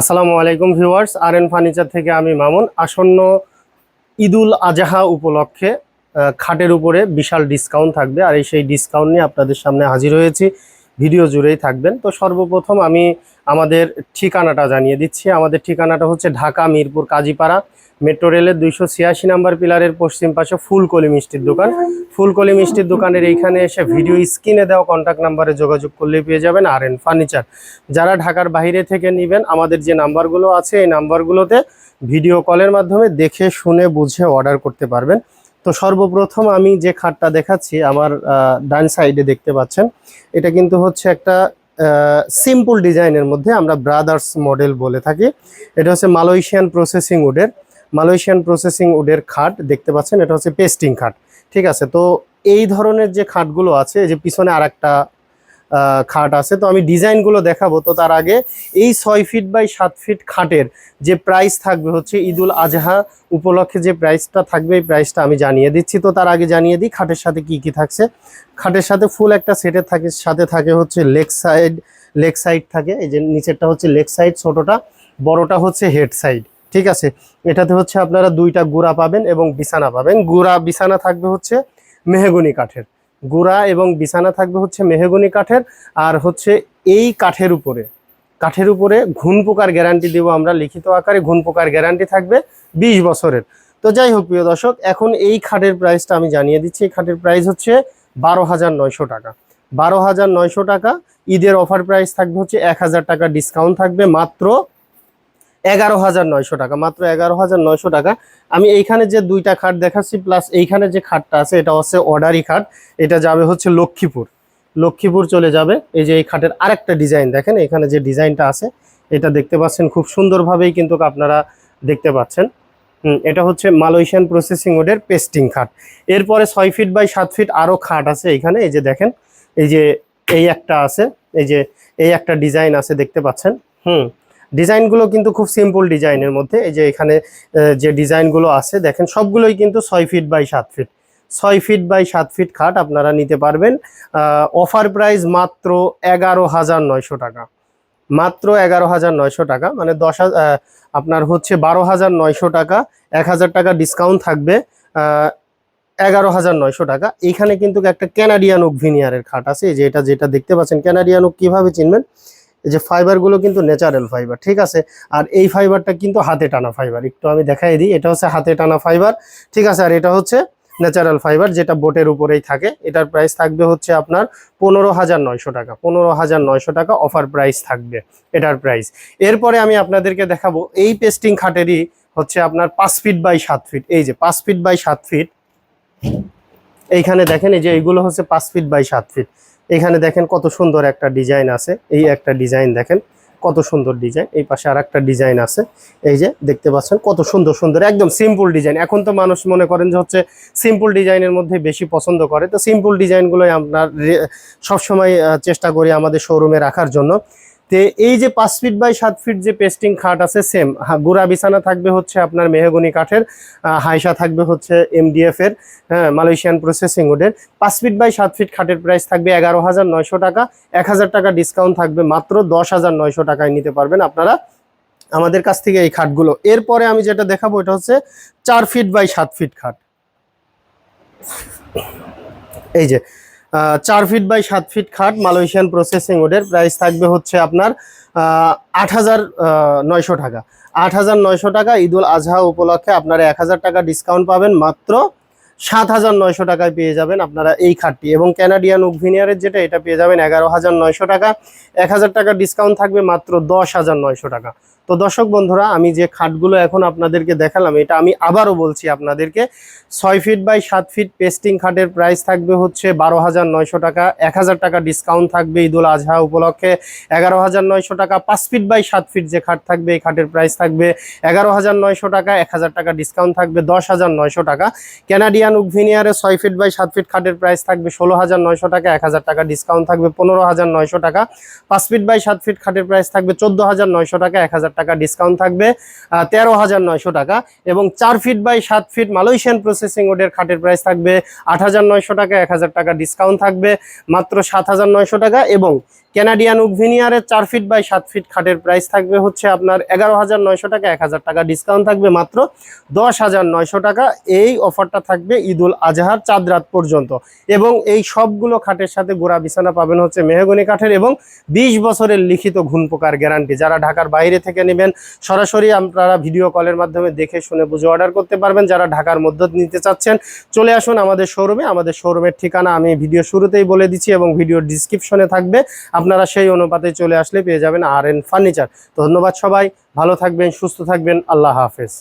আসসালামু আলাইকুম ভিউয়ার্স আর N furniture থেকে আমি মামুন। আসন্ন ঈদুল আজহা উপলক্ষে খাটের উপরে বিশাল ডিসকাউন্ট থাকবে। আর এই সেই ডিসকাউন্ট নিয়ে আপনাদের সামনে হাজির হয়েছি। ভিডিও জুড়েই থাকবেন। তো সর্বপ্রথম আমি আমাদের ঠিকানাটা জানিয়ে দিচ্ছি। আমাদের ঠিকানাটা হচ্ছে ঢাকা, মিরপুর, কাজীপাড়া মেট্রো রেলের দুইশো ছিয়াশি নাম্বার পিলারের পশ্চিম পাশে ফুলকলি মিষ্টির দোকান। ফুলকলি মিষ্টির দোকানের এইখানে এসে ভিডিও স্ক্রিনে দেওয়া কন্ট্যাক্ট নাম্বারে যোগাযোগ করলে পেয়ে যাবেন আর এন ফার্নিচার। যারা ঢাকার বাইরে থেকে নেবেন, আমাদের যে নাম্বারগুলো আছে, এই নাম্বারগুলোতে ভিডিও কলের মাধ্যমে দেখে, শুনে, বুঝে অর্ডার করতে পারবেন। তো সর্বপ্রথম আমি যে খাটটা দেখাচ্ছি আমার ডান সাইডে দেখতে পাচ্ছেন, এটা কিন্তু হচ্ছে একটা সিম্পল ডিজাইনের মধ্যে আমরা ব্রাদার্স মডেল বলে থাকি। এটা হচ্ছে মালয়েশিয়ান প্রসেসিং উডের, মালয়েশিয়ান প্রসেসিং উডের খাট দেখতে পাচ্ছেন, এটা হচ্ছে পেস্টিং খাট, ঠিক আছে? তো এই ধরনের যে খাটগুলো আছে যে পিছনে আর খাট আছে। তো আমি ডিজাইনগুলো দেখাবো। তো তার আগে এই ছয় ফিট বাই সাত ফিট খাটের যে প্রাইস থাকবে হচ্ছে ঈদুল আজহা উপলক্ষে যে প্রাইসটা থাকবে, এই প্রাইসটা আমি জানিয়ে দিচ্ছি। তো তার আগে জানিয়ে দিই খাটের সাথে কি কি থাকছে। খাটের সাথে ফুল একটা সেটের থাকে, সাথে থাকে হচ্ছে লেগ সাইড লেগ সাইড থাকে। এই যে নিচেরটা হচ্ছে লেগ সাইড ছোটোটা, বড়টা হচ্ছে হেড সাইড ঠিক আছে? এটাতে হচ্ছে আপনারা দুইটা গুড়া পাবেন এবং বিছানা পাবেন। গুড়া, বিছানা থাকবে হচ্ছে মেহগনি কাঠের। গুড়া এবং বিছানা থাকবে হচ্ছে মেহগনি কাঠের, আর হচ্ছে এই কাঠের উপরে কাঠের উপরে ঘুন পোকার গ্যারান্টি দেবো আমরা লিখিত আকারে ঘুন পোকার গ্যারান্টি থাকবে বিশ বছরের। তো যাই হোক প্রিয় দর্শক, এখন এই খাটের প্রাইসটা আমি জানিয়ে দিচ্ছি, এই খাটের প্রাইস হচ্ছে বারো হাজার নয়শো টাকা। বারো হাজার নয়শো টাকা, ঈদের অফার প্রাইস থাকবে হচ্ছে এক হাজার টাকা ডিসকাউন্ট থাকবে মাত্র এগারো হাজার নয়শো টাকা, মাত্র এগারো হাজার নয়শো টাকা। আমি এইখানে যে দুইটা খাট দেখাচ্ছি প্লাস এইখানে যে খাটটা আছে, এটা হচ্ছে অর্ডারি খাট। এটা যাবে হচ্ছে লক্ষ্মীপুর। লক্ষ্মীপুর চলে যাবে। এই যে এই খাটের আরেকটা ডিজাইন দেখেন, এখানে যে ডিজাইনটা আছে, এটা দেখতে পাচ্ছেন খুব সুন্দরভাবেই কিন্তু আপনারা দেখতে পাচ্ছেন। এটা হচ্ছে মালয়েশিয়ান প্রসেসিং ওডের পেস্টিং খাট। এরপরে ছয় ফিট বাই সাত ফিট আরও খাট আছে এখানে এই যে দেখেন, এই যে এই একটা আছে, এই যে এই একটা ডিজাইন আছে, দেখতে পাচ্ছেন। হুম ডিজাইনগুলো কিন্তু খুব সিম্পল ডিজাইনের মধ্যে, এই যে এখানে যে ডিজাইনগুলো আছে, দেখেন সবগুলোই কিন্তু ছয় ফিট বাই সাত ফিট। ছয় ফিট বাই সাত ফিট খাট আপনারা নিতে পারবেন অফার প্রাইস মাত্র এগারো হাজার নয়শো টাকা। মাত্র এগারো হাজার নয়শো টাকা মানে দশ আপনার হচ্ছে বারো হাজার নয়শো টাকা, এক হাজার টাকা ডিসকাউন্ট থাকবে এগারো হাজার নয়শো টাকা। এখানে কিন্তু একটা ক্যানাডিয়ান ওক ভিনিয়ারের খাট আছে, এই যে এটা যেটা দেখতে পাচ্ছেন, ক্যানাডিয়ান ওক কীভাবে চিনবেন? এই যে ফাইবারগুলো কিন্তু ন্যাচারাল ফাইবার ঠিক আছে? আর এই ফাইবারটা কিন্তু হাতে টানা ফাইবার একটু আমি দেখাই দিই, এটা হচ্ছে হাতে টানা ফাইবার ঠিক আছে? আর এটা হচ্ছে ন্যাচারাল ফাইবার যেটা বোটের উপরেই থাকে, এটার প্রাইস থাকবে হচ্ছে আপনার পনেরো হাজার নয়শো টাকা, পনেরো হাজার নয়শো টাকা অফার প্রাইস থাকবে এটার প্রাইস এরপরে আমি আপনাদেরকে দেখাবো, এই পেস্টিং খাটেরই হচ্ছে আপনার পাঁচ ফিট বাই সাত ফিট এই যে পাঁচ ফিট বাই সাত ফিট এইখানে দেখেন, এই যে এইগুলো হচ্ছে পাঁচ ফিট বাই সাত ফিট এখানে দেখেন কত সুন্দর একটা ডিজাইন আছে। এই একটা ডিজাইন দেখেন, কত সুন্দর ডিজাইন এই পাশে আর একটা ডিজাইন আছে। এই যে দেখতে পাচ্ছেন কত সুন্দর সুন্দর, একদম সিম্পল ডিজাইন এখন তো মানুষ মনে করেন যে হচ্ছে সিম্পল ডিজাইনের মধ্যে বেশি পছন্দ করে। তো সিম্পল ডিজাইনগুলোই আপনার সবসময় চেষ্টা করি আমাদের শোরুমে রাখার জন্য। তে এই যে পাঁচ ফিট বাই সাত ফিট যে পেস্টিং খাট আছে সেম গুড়া বিছানা থাকবে হচ্ছে আপনার মেহগনি কাঠের হাইসা থাকবে হচ্ছে এমডিএফ এর হ্যাঁ মালয়েশিয়ান প্রসেসিং উডের পাঁচ ফিট বাই সাত ফিট খাটের প্রাইস থাকবে এগারো হাজার নয়শো টাকা। এক হাজার টাকা ডিসকাউন্ট থাকবে মাত্র দশ হাজার নয়শো টাকায় নিতে পারবেন আপনারা আমাদের কাছ থেকে এই খাটগুলো। এরপরে আমি যেটা দেখাবো, এটা হচ্ছে চার ফিট বাই সাত ফিট খাট। এই যে চার ফিট বাই সাত ফিট খাট মালয়েশিয়ান প্রসেসিং ওডের প্রাইস থাকবে হচ্ছে আপনার আট হাজার নয়শো টাকা। আট হাজার নয়শো টাকা ঈদুল আজহা উপলক্ষে আপনারা এক হাজার টাকা ডিসকাউন্ট পাবেন, মাত্র সাত হাজার নয়শো টাকায় পেয়ে যাবেন আপনারা এই খাটটি। এবং ক্যানাডিয়ান উকভিনিয়ারের যেটা, এটা পেয়ে যাবেন এগারো হাজার নয়শো টাকা। এক হাজার টাকা ডিসকাউন্ট থাকবে মাত্র দশ হাজার নয়শো টাকা। তো দর্শক বন্ধুরা, আমি যে খাটগুলো এখন আপনাদেরকে দেখালাম, এটা আমি আবারও বলছি আপনাদেরকে, ছয় ফিট বাই সাত ফিট পেস্টিং খাটের প্রাইস থাকবে হচ্ছে বারো হাজার নয়শো টাকা, এক হাজার টাকা ডিসকাউন্ট থাকবে ঈদুল আজহা উপলক্ষে, এগারো হাজার নয়শো টাকা পাঁচ ফিট বাই সাত ফিট যে খাট থাকবে, এই খাটের প্রাইস থাকবে এগারো হাজার নয়শো টাকা, এক হাজার টাকা ডিসকাউন্ট থাকবে দশ হাজার নয়শো টাকা। ক্যানাডিয়ান ক্যানাডিয়ান উক ভিনিয়ারে ছয় ফিট বাই সাত ফিট খাটের প্রাইস থাকবে ষোলো হাজার নয়শো টাকা, এক হাজার টাকা ডিসকাউন্ট থাকবে পনেরো হাজার নয়শো টাকা। পাঁচ ফিট বাই সাত ফিট খাটের প্রাইস থাকবে চোদ্দ হাজার নয়শো টাকা, এক হাজার টাকা ডিসকাউন্ট থাকবে তেরো হাজার নয়শো টাকা এবং চার ফিট বাই সাত ফিট মালয়েশিয়ান প্রসেসিং ওডের খাটের প্রাইস থাকবে আট হাজার নয়শো টাকা, এক হাজার টাকা ডিসকাউন্ট থাকবে, মাত্র সাত হাজার নয়শো টাকা এবং ক্যানাডিয়ান উকভিনিয়ারের চার ফিট বাই সাত ফিট খাটের প্রাইস থাকবে হচ্ছে আপনার এগারো হাজার নয়শো টাকা, এক হাজার টাকা ডিসকাউন্ট থাকবে, মাত্র দশ হাজার নয়শো টাকা। এই অফারটা থাকবে ঈদুল আজহার চাঁদ রাত পর্যন্ত এবং এই সবগুলো খাটের সাথে গোড়া বিছানা পাবেন হচ্ছে মেহগনি কাঠের এবং বিশ বছরের লিখিত ঘুণ পোকার গ্যারান্টি যারা ঢাকার বাইরে থেকে নেবেন। সরাসরি আপনারা ভিডিও কলের মাধ্যমে দেখে শুনে বুঝে অর্ডার করতে পারবেন। যারা ঢাকার মধ্য নিতে চাচ্ছেন, চলে আসুন আমাদের শোরুমে আমাদের শোরুমের ঠিকানা আমি ভিডিও শুরুতেই বলে দিচ্ছি এবং ভিডিও ডিসক্রিপশনে থাকবে। আপনারা সেই অনুপাতে চলে আসলে পেয়ে যাবেন আর এন ফার্নিচার ধন্যবাদ সবাই। ভালো থাকবেন, সুস্থ থাকবেন। আল্লাহ হাফেজ।